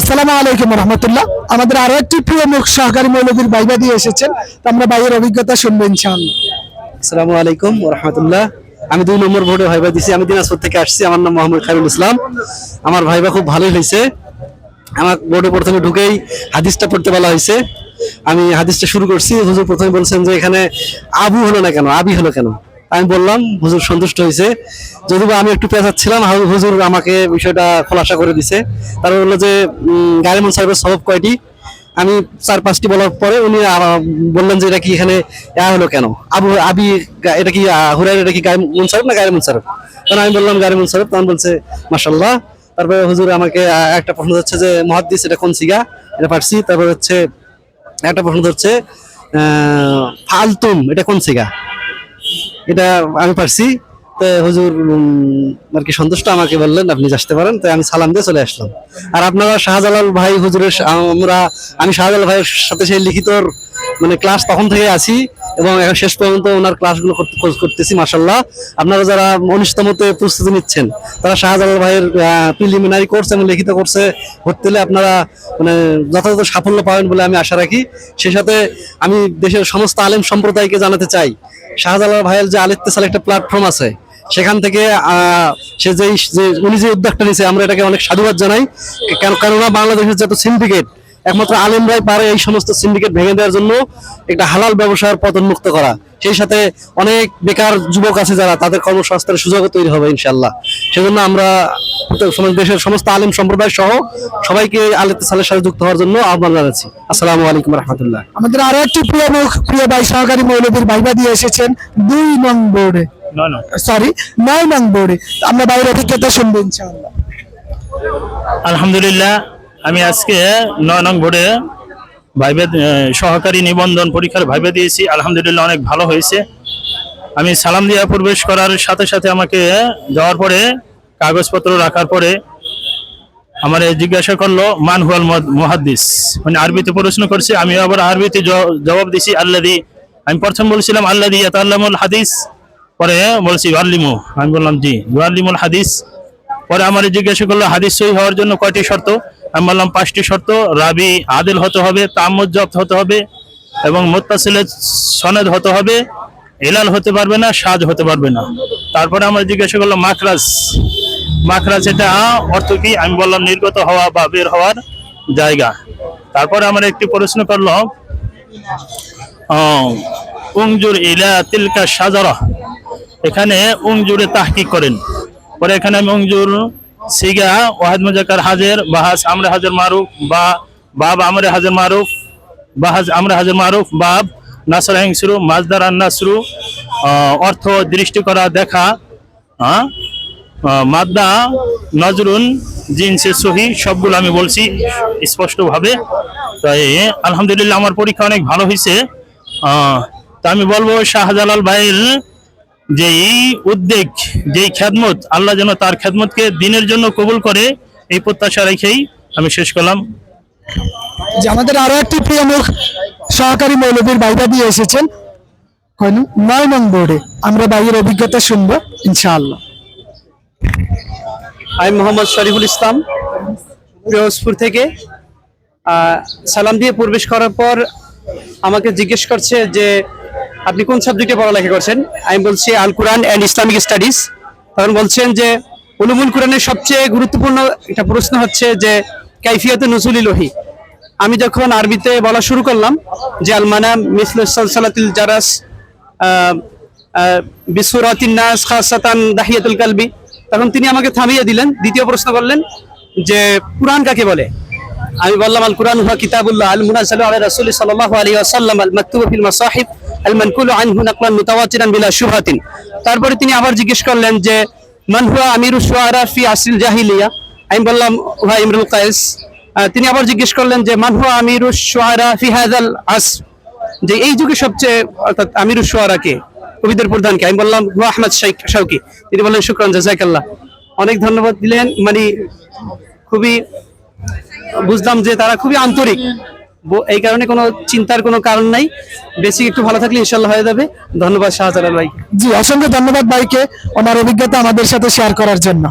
আসসালামু আলাইকুম রহমতুল্লাহ। আমাদের আরও একটি প্রিয় মুখ সহকারী মৌলবীর বাইবা দিয়ে এসেছেন। আমরা বাইয়ের অভিজ্ঞতা শুনব ইনশাআল্লাহ। আসসালামু আলাইকুম রহমতুল্লাহ। আমি দুই নম্বর বোর্ডে ভাইবা দিছি। আমি দিনাজপুর থেকে আসছি। আমার নাম মোহাম্মদ খায়রুল ইসলাম। আমার ভাইবা খুব ভালোই হয়েছে। আমার বোর্ডে প্রথমে ঢুকেই হাদিসটা পড়তে বলা হয়েছে। আমি হাদিসটা শুরু করছি। হুজুর প্রথমে বলছেন যে এখানে আবু হলো না কেন? আবি হলো কেন? আমি বললাম হুজুর সন্তুষ্ট হয়েছে। যদিও আমি একটু পেঁচাচ্ছিলাম হুজুর আমাকে বিষয়টা খোলাসা করে দিছে। তারপর বলল যে উম, গাড়িমন সাহেবের সবব কয়টি? আমি চার পাঁচটি বলার পরে উনি বললেন যে এটা কি এখানে ইয়া হলো কেন? আবু আবি এটা কি আহ, হুরাইর এটা কি গায়ে সাহেব না গায়ে মুনসারফ কারণ আমি বললাম গায়ে সাহেব। তখন বলছে মাশাল্লাহ তারপরে হুজুর আমাকে একটা প্রশ্ন হচ্ছে যে মহাদ্দিস এটা কোন সিগা? এটা পারছি তারপর হচ্ছে একটা প্রশ্ন হচ্ছে ফালতুম এটা কোন সিগা? এটা আমি পারছি। তো হুজুর আর কি সন্তুষ্ট আমাকে বললেন, আপনি আসতে পারেন। তাই আমি সালাম দিয়ে চলে আসলাম। আর আপনারা শাহজালাল ভাই হুজুরের আমরা, আমি শাহজালাল ভাইয়ের সাথে সেই লিখিত মানে ক্লাস তখন থেকে আছি এবং এখন শেষ পর্যন্ত ওনার ক্লাসগুলো কর- করতেছি মাসাল্লাহ আপনারা যারা অনিষ্টমতে প্রস্তুতি নিচ্ছেন, তারা শাহজালাল ভাইয়ের প্রিলিমিনারি কোর্স এবং লিখিত কোর্সে ভর্তি হলে আপনারা মানে যথাযথ সাফল্য পাবেন বলে আমি আশা রাখি। সেই সাথে আমি দেশের সমস্ত আলেম সম্প্রদায়কে জানাতে চাই শাহজালাল ভাইয়ের যে আলিত্তেসাল একটা প্ল্যাটফর্ম আছে, সেখান থেকে সে যে উনি যে উদ্যোগটা নিয়েছে আমরা এটাকে অনেক সাধুবাদ জানাই। কেন কেননা বাংলাদেশের যত সিন্ডিকেট একমাত্র আলেমরাই পারে এই সমস্ত সিন্ডিকেট ভেঙে দেওয়ার জন্য একটা হালাল ব্যবসার পতন মুক্ত করা। সেই সাথে অনেক বেকার যুবক আছে যারা তাদের কর্মসংস্থানের সুযোগও তৈরি হবে ইনশাল্লাহ সেজন্য আমরা দেশের সমস্ত আলেম সম্প্রদায় সহ সবাইকে আলেতে সালের সাথে যুক্ত হওয়ার জন্য আহ্বান জানাচ্ছি। আসসালামু আলাইকুম রহমতুল্লাহ। আমাদের আরও একটি প্রিয় মুখ প্রিয় ভাই সহকারী মৌলবীর বাইবা দিয়ে এসেছেন দুই নং বোর্ডে। সরি নয় নং বোর্ডে। আমরা বাইরের অভিজ্ঞতা শুনব ইনশাআল্লাহ। আলহামদুলিল্লাহ আমি আজকে নয় নং বোর্ডে ভাইবে সহকারী নিবন্ধন পরীক্ষার ভাইবে দিয়েছি। আলহামদুলিল্লাহ অনেক ভালো হয়েছে। আমি সালাম দিয়া প্রবেশ করার সাথে সাথে আমাকে যাওয়ার পরে, কাগজপত্র রাখার পরে আমার জিজ্ঞাসা করল মান হুয়াল মুহাদ- মুহাদ্দিস। মানে আরবিতে প্রশ্ন করছে আমি আবার আরবিতে জবাব দিছি, আল্লাদি। আমি প্রথম বলছিলাম, আল্লাদি ইয়াতাল্লামুল হাদিস। পরে বলছি ওয়াল্লিমু আমি বললাম, জি ওয়াল্লিমুল হাদিস। পরে আমার জিজ্ঞাসা করল, হাদিস সহি হওয়ার জন্য কয়টি শর্ত? আমি বললাম, পাঁচটি শর্ত, রাবি আদিল হতে হবে, তাম্মুজ্জত হতে হবে, এবং মোত্তাসিলের সনেদ হতে হবে এলাল হতে পারবে না, সাজ হতে পারবে না। তারপরে আমার জিজ্ঞাসা করল মাখরাজ। মাখরাজ এটা অর্থ কি? আমি বললাম, নির্গত হওয়া বা বের হওয়ার জায়গা। তারপরে আমার একটি প্রশ্ন করল উংজুর ইলা তিলকা সাজারা। এখানে উংজুরে তাহকিক করেন। পরে এখানে আমি উংজুর সিগা ওয়াহাদ মুজাক্কার হাজের বাহাজ আমরে হাজর মারুফ বা বাব আমরে হাজর মারুফ বাহাজ আমরে হাজর মারুফ বাব নাসর হিংসরু মাজদার আন নাসরু আহ, অর্থ দৃষ্টি করা দেখা মাদ্দা নজরুন জিনসে সহি সবগুলো আমি বলছি স্পষ্টভাবে। তাই আলহামদুলিল্লাহ আমার পরীক্ষা অনেক ভালো হয়েছে তা আমি বলব শাহজালাল ভাইয়ের যেই উদ্বেগ যেই খেদমত আল্লাহ যেন তার খেদমতকে দিনের জন্য কবুল করে এই প্রত্যাশা রেখেই আমি শেষ করলাম। যে আমাদের আরও একটি প্রিয় মুখ সহকারী মৌলবীর বাইবা দিয়ে এসেছেন? নয় নং বোর্ডে। আমরা বাইরের অভিজ্ঞতা শুনব ইনশাআল্লাহ। আমি মোহাম্মদ শরীফুল ইসলাম পিরোজপুর থেকে। আহ, সালাম দিয়ে প্রবেশ করার পর আমাকে জিজ্ঞেস করছে যে আপনি কোন সাবজেক্টে পড়ালেখা করছেন? আমি বলছি Al Quran and Islamic studies. তখন বলছেন যে উলুমুল কোরআনের সবচেয়ে গুরুত্বপূর্ণ একটা প্রশ্ন হচ্ছে যে কাইফিয়াতে নজুল ইলোহি আমি যখন আরবিতে বলা শুরু করলাম যে আলমানা মিসল সালসালাতিল জারাস আহ, আহ, বিসুরাতিন নাস খাসাতান দাহিয়াতুল কালবি তখন তিনি আমাকে থামিয়ে দিলেন দ্বিতীয় প্রশ্ন করলেন যে কুরআন কাকে বলে? আমি বললাম আল কুরআন হুয়া কিতাবুল্লাহ আল মুনাজ্জালু আলা রাসূলি সাল্লাল্লাহু আলাইহি ওয়াসাল্লাম আল মাকতুবু ফিল মাসাহিব আল মানকুলু আনহু নাকলান মুতাওয়াতিরান বিলা শুবহাতিন। তারপরে তিনি আবার জিজ্ঞেস করলেন যে, মান হুয়া আমিরুশ শুআরা ফি আসরিল জাহিলিয়া? আমি বললাম, হুয়া ইমরুল কায়েস তিনি আবার জিজ্ঞেস করলেন যে, মান হুয়া আমিরুশ শুআরা ফি হাযাল আসর? যে এই যুগে সবচেয়ে, অর্থাৎ আমিরুশ শুআরা কে? কবিদের প্রধানকে আমি বললাম, হুয়া আহমদ শাইখ শাউকি। তিনি বললেন, শুকরান জাযাকাল্লাহ অনেক ধন্যবাদ দিলেন। মানে খুবই বুঝলাম যে তারা খুবই আন্তরিক। এই কারণে কোনো চিন্তার কোনো কারণ নাই। বেশি একটু ভালো থাকলে ইনশাল্লাহ হয়ে যাবে। ধন্যবাদ শাহজালাল ভাই। জি, অসংখ্য ধন্যবাদ ভাইকে। আমার অভিজ্ঞতা আমাদের সাথে শেয়ার করার জন্য।